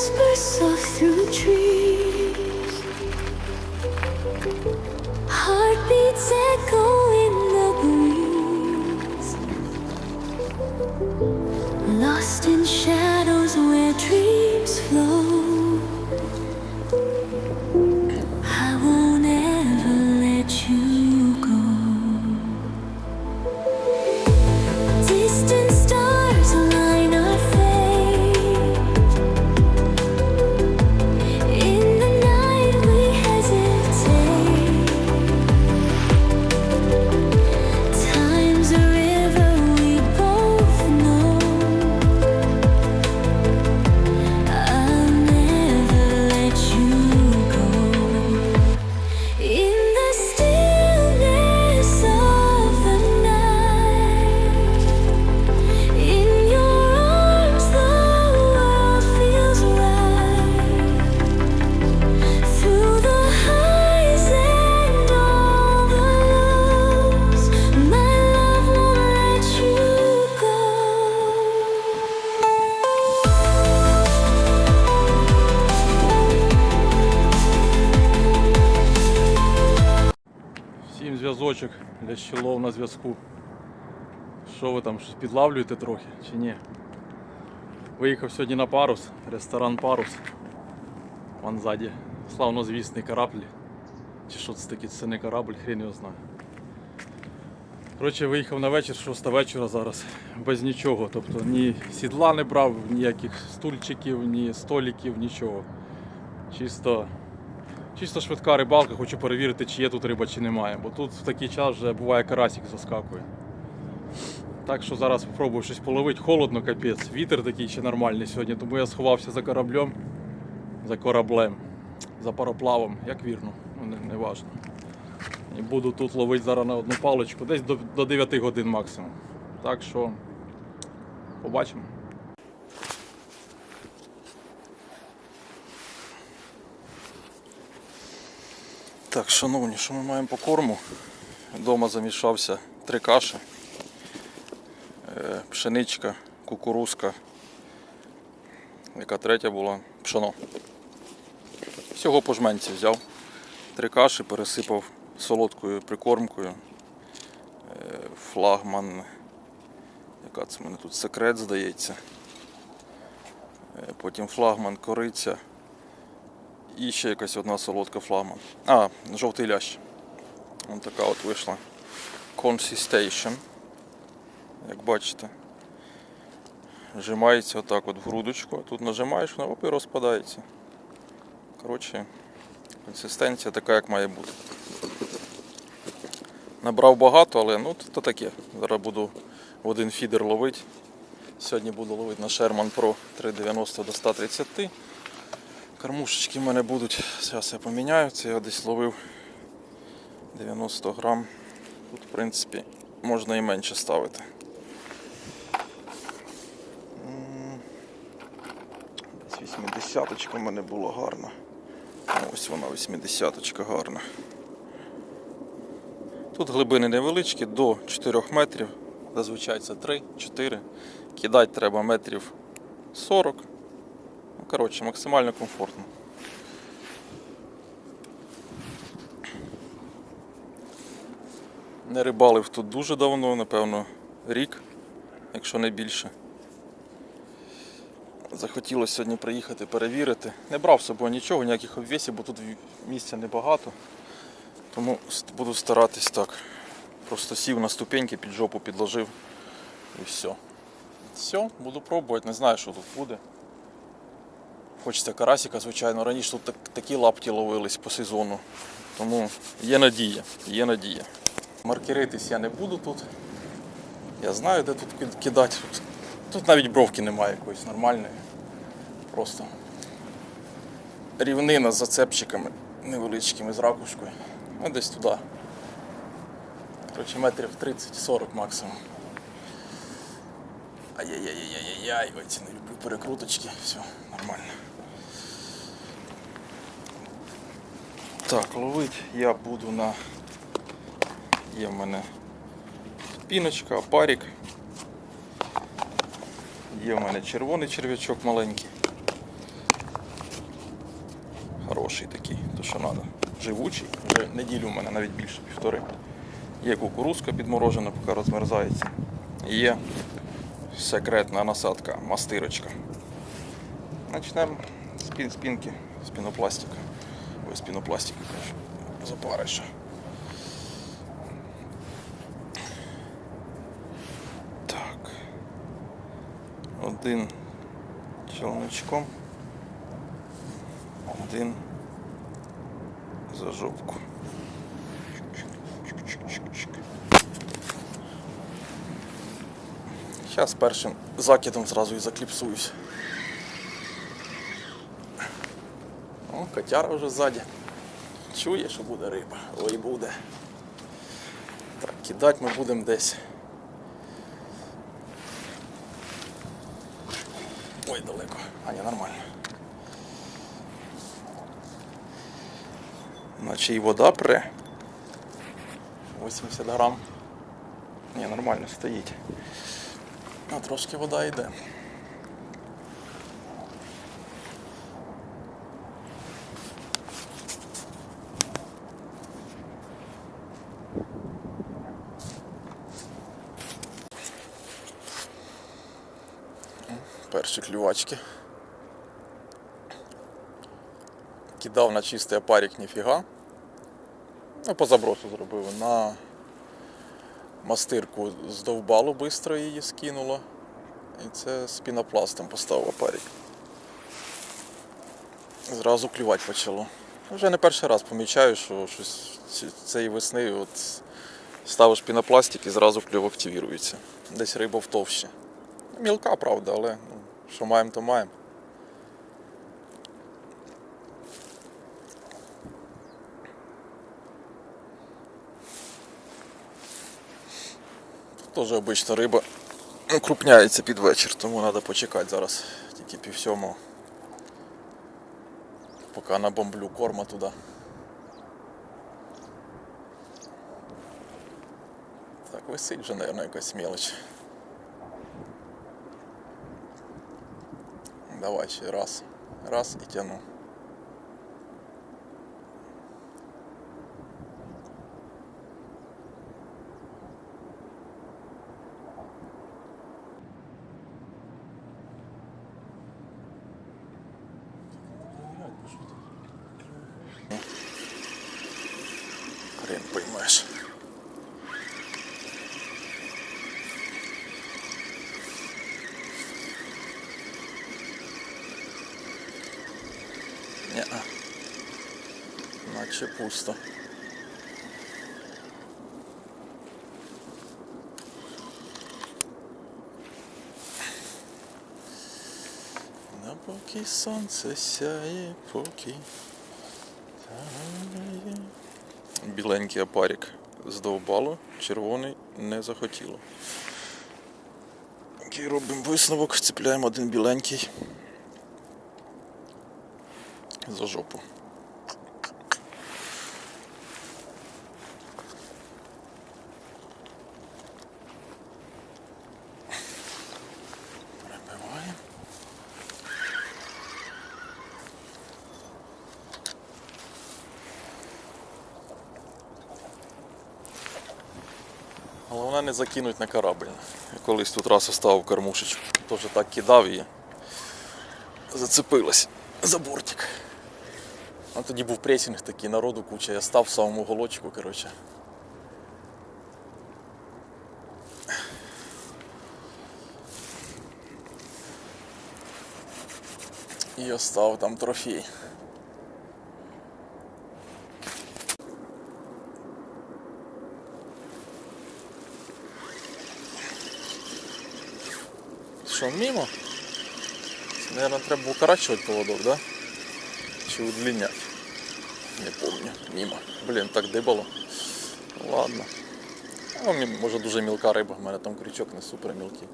whisper soft through the trees. Зв'язочок для щелов на зв'язку. Що ви там підлавлюєте трохи чи ні? Виїхав сьогодні на парус, ресторан Парус. Вон ззаді славнозвісний корабль. Чи що це таке, це не корабль, хрен його знає. Коротше, виїхав на вечір, 6 вечора зараз, без нічого. Тобто ні сідла не брав, ніяких стульчиків, ні столиків, нічого. Чисто Чисто швидка рибалка, хочу перевірити, чи є тут риба, чи немає. Бо тут в такий час вже буває карасик заскакує. Так що зараз спробую щось половити. Холодно, капець. Вітер такий ще нормальний сьогодні, тому я сховався за кораблем, за кораблем, за пароплавом, як вірно, ну не, не важно. І буду тут ловити зараз на одну паличку, десь до, до 9 годин максимум. Так що побачимо. Так, шановні, що ми маємо по корму? Дома замішався три каші. Е, Пшеничка, кукурузка. Яка третя була? Пшено. Всього по жменці взяв. Три каші пересипав солодкою прикормкою. Е, Флагман. Яка це в мене тут секрет, здається. Е, Потім флагман кориця. І ще якась одна солодка флагман. А, жовтий лящ. Ось така от вийшла. Consistation. Як бачите. Вжимається отак от в грудочку. Тут нажимаєш, вона і розпадається. Коротше, консистенція така, як має бути. Набрав багато, але ну то таке. Зараз буду в один фідер ловити. Сьогодні буду ловити на Sherman Pro 390 до 130. Кормушечки в мене будуть. Зараз я поміняю. Це я десь ловив 90 грам. Тут, в принципі, можна і менше ставити. Десь 80 в мене була гарна. Ось вона 80 гарна. Тут глибини невеличкі, до 4 метрів. Зазвичай це 3-4. Кидати треба метрів 40. Коротше, максимально комфортно. Не рибалив тут дуже давно, напевно, рік, якщо не більше. Захотілося сьогодні приїхати перевірити. Не брав з собою нічого, ніяких обвісів, бо тут місця небагато. Тому буду старатись так. Просто сів на ступеньки, під жопу підложив і все. Все, буду пробувати, не знаю, що тут буде. Хочеться карасика, звичайно. Раніше тут так, такі лапті ловились по сезону. Тому є надія, є надія. Маркеритись я не буду тут. Я знаю, де тут кидати. Тут, тут навіть бровки немає якоїсь нормальної. Просто рівнина з зацепчиками невеличкими з ракушкою. Ну, десь туди. Коротше, метрів 30-40 максимум. Ай-яй-яй-яй-яй-яй, ой, ці не люблю перекруточки, все, нормально. Так, ловить я буду на. Є в мене піночка, опарик. Є в мене червоний черв'ячок маленький. хороший такий, то що треба. Живучий, вже неділю у мене навіть більше півтори. Є кукурузка підморожена, поки розмерзається. Є секретна насадка, мастирочка. Почнемо з пін, спинки, з пінопластика. Ой, з пінопластика, кажу. Запариша. Так. Один челночком. Один за жопку. Зараз першим закидом зразу і закліпсуюсь. О, котяра вже ззаді. Чує, що буде риба. Ой, буде. Так, кидати ми будемо десь. Ой, далеко. А, ні, нормально. Наче і вода пре. 80 грам. Ні, нормально стоїть. А трошки вода йде. Перші клювачки. Кидав на чистий опарик ніфіга. Ну, по забросу зробив. На мастирку здовбало швидко її скинуло. І це з пінопластом поставив опарик. Зразу клювати почало. Вже не перший раз помічаю, що щось цієї весни от ставиш пінопластик і зразу клюв активірується. Десь риба в товщі. Мілка, правда, але ну, що маємо, то маємо. Теж обична риба крупняється під вечір, тому треба почекати зараз тільки пів сьомого. Поки набомблю корма туди. Так, висить вже, мабуть, якась мелоч. Давай ще раз. Раз і тяну. Пусто. На поки сонце сяє, поки. Біленький опарик здовбало, червоний не захотіло. Окей, робимо висновок, цепляємо один біленький за жопу. Головне не закинуть на корабль. Я колись тут раз оставив кормушечку. Теж так кидав і зацепилась за бортик. А тоді був пресінг такий, народу куча, я став в самому голочку, коротше. І остав там трофей. Що, мимо? Наверное, треба укорачивать поводок, да? Чи удлинять? Не помню. Мимо. Блін, так дибало. Ладно. Ну, може дуже мілка риба, в мене там крючок не супер мілкий.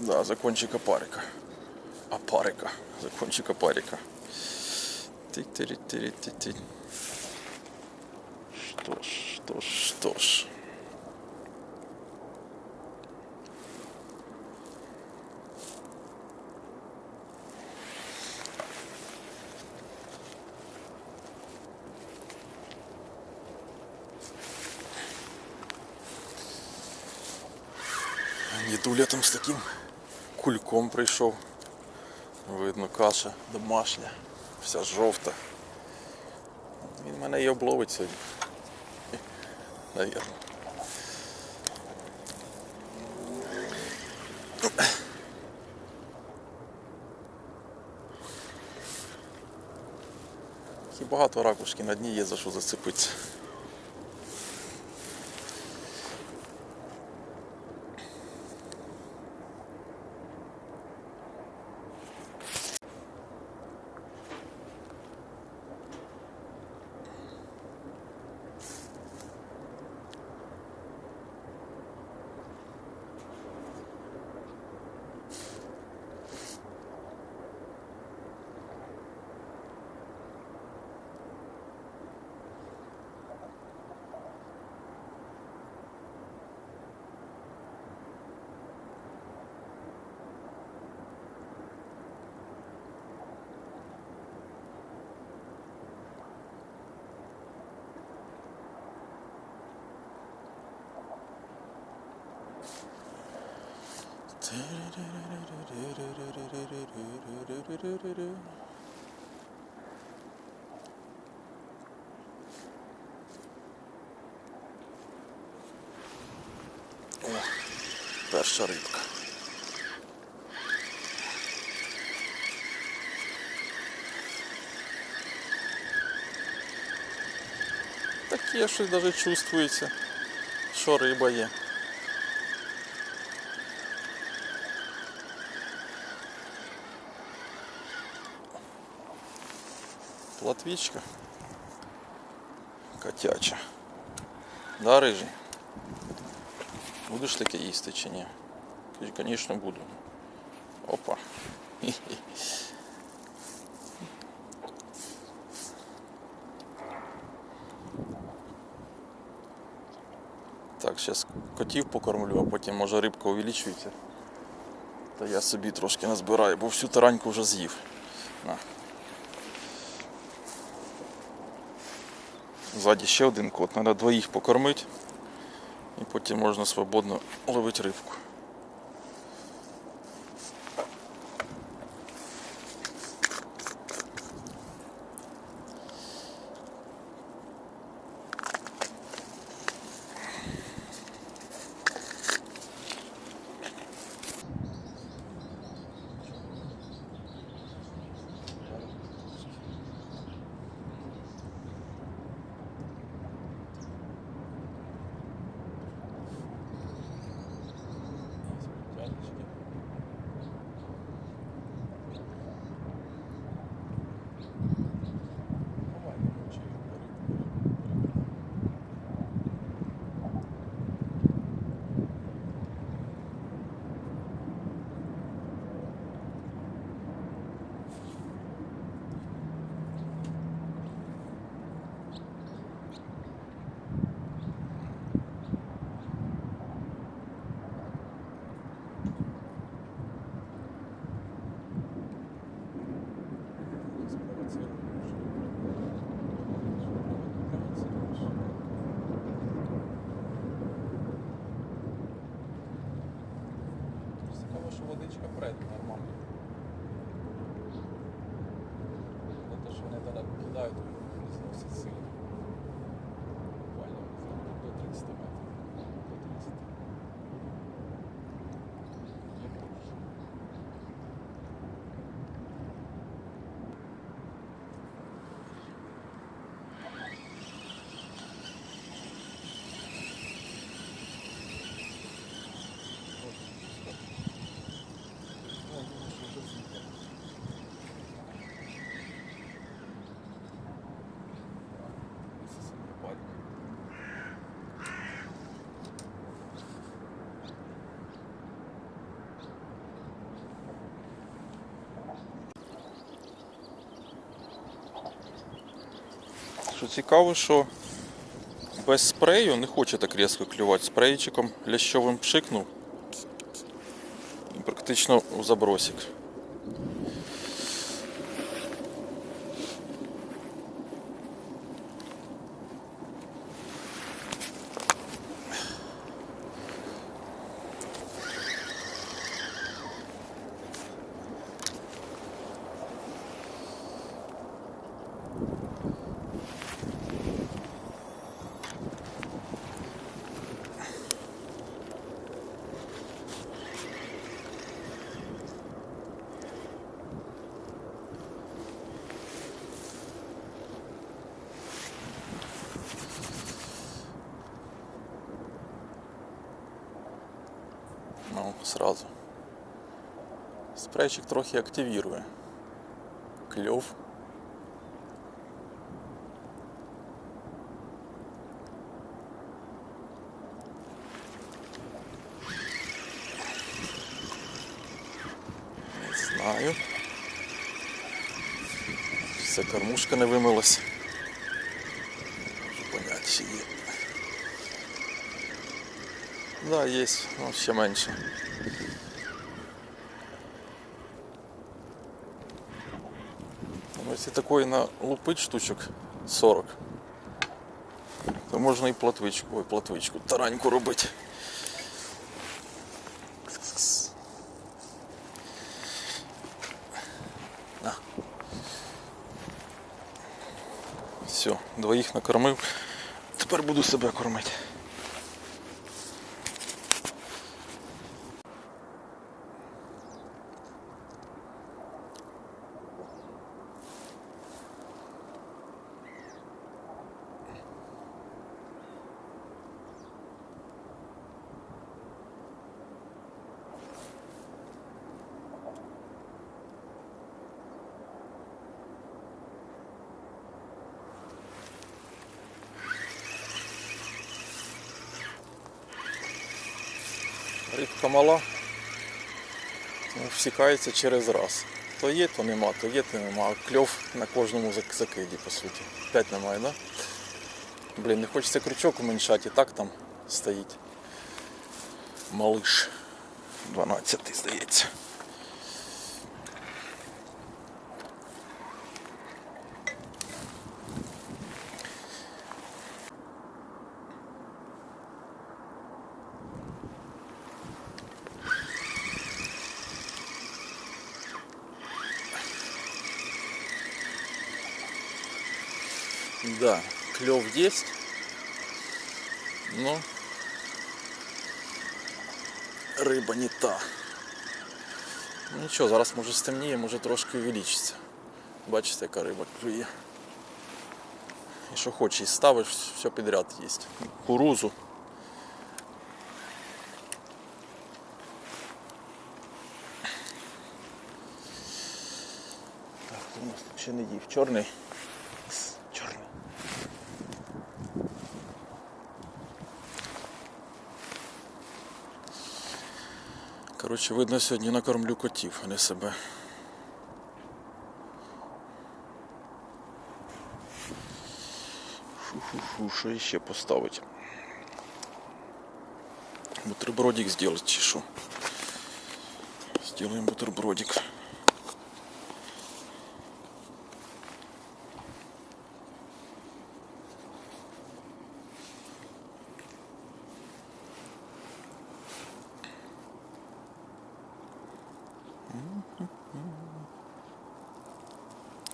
Да, за кончика парика. Апарика. За кончика парика. ти ти ти ти ти Что ж, что ж, что ж. Дідуля там з таким кульком прийшов. Видно, каша домашня, вся жовта. Він мене і обловить сьогодні. Навірно. І багато ракушки на дні є за що зацепитися. О, перша рибка. Таке щось навіть чувствується, що риба є. Платвічка. Котяча. Да, рижий? Будеш таке їсти чи ні? Звісно, буду. Опа. Так, зараз котів покормлю, а потім може рибка увеличується. Та я собі трошки назбираю, бо всю тараньку вже з'їв. На. Ззаді ще один кот, треба двоїх покормити. І потім можна свободно ловити рибку. Що цікаво, що без спрею не хоче так різко клювати. Спрейчиком лящовим пшикнув і практично у забросик. Ну, сразу. Спрейчик трохи активирує. Кльов. Не знаю. Все кормушка не вимилась. Да, є, ну ще менше. Ну, Якщо такої налупить штучок 40, то можна і платвичку, ой, платвичку, тараньку робити. На. Все, двоїх накормив. Тепер буду себе кормити. Рибка мала, ну, всікається через раз. То є, то нема, то є, то нема. Кльов на кожному закиді, по суті. П'ять немає, да? Блін, не хочеться крючок уменьшати, і так там стоїть. Малиш. 12 здається. Да, клев есть. Но риба не та. Ну нічого, зараз може стемніє, може трошки увеличиться. Бачите, яка риба клює. І що хочеш, і ставиш, все підряд є. Кукурузу. Так, хто у нас тут ще не їв? Чорний. Чорний. Коротше, видно, сьогодні накормлю котів, а не себе. Фу-фу-фу, що іще поставити? Бутербродик зробити чи що? Сделаем бутербродик.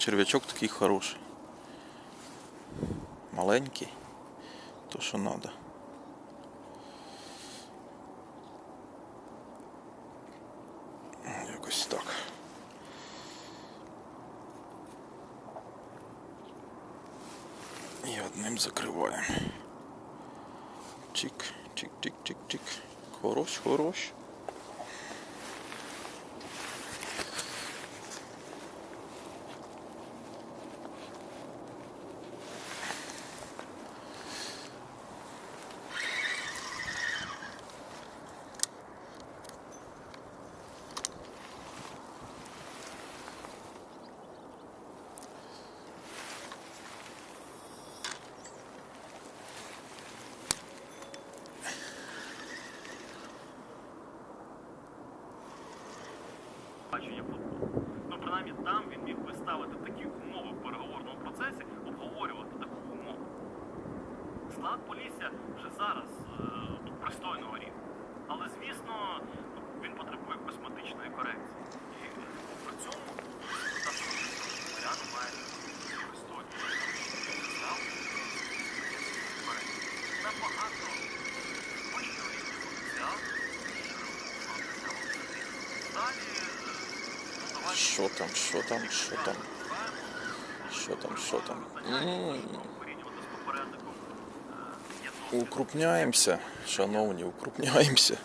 Червячок такий хороший. Маленький. То що надо. Якось так. І одним закриваємо. Чик, чик, чик, чик, чик. Хорош, хорош. Вже зараз е, тут пристойного рівня. Але, звісно, він потребує косметичної корекції. І при цьому Маріан має пристойну корекції. Набагато вищого рівня потенціал, Далі е, Що там, що там, що там, що там, що там. М, з Укрупняємося, шановні, укрупняємося.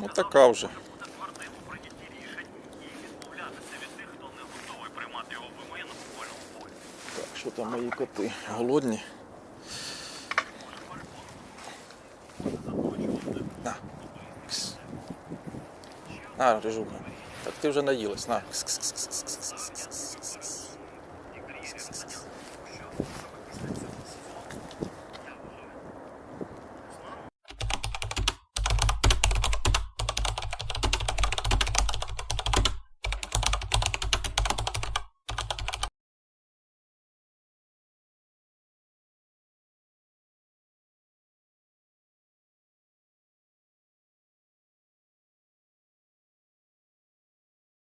Ну така вже. Так, що там мої коти? Голодні. На. На, режука. Так ти вже наїлась. На. Кс -кс -кс -кс -кс.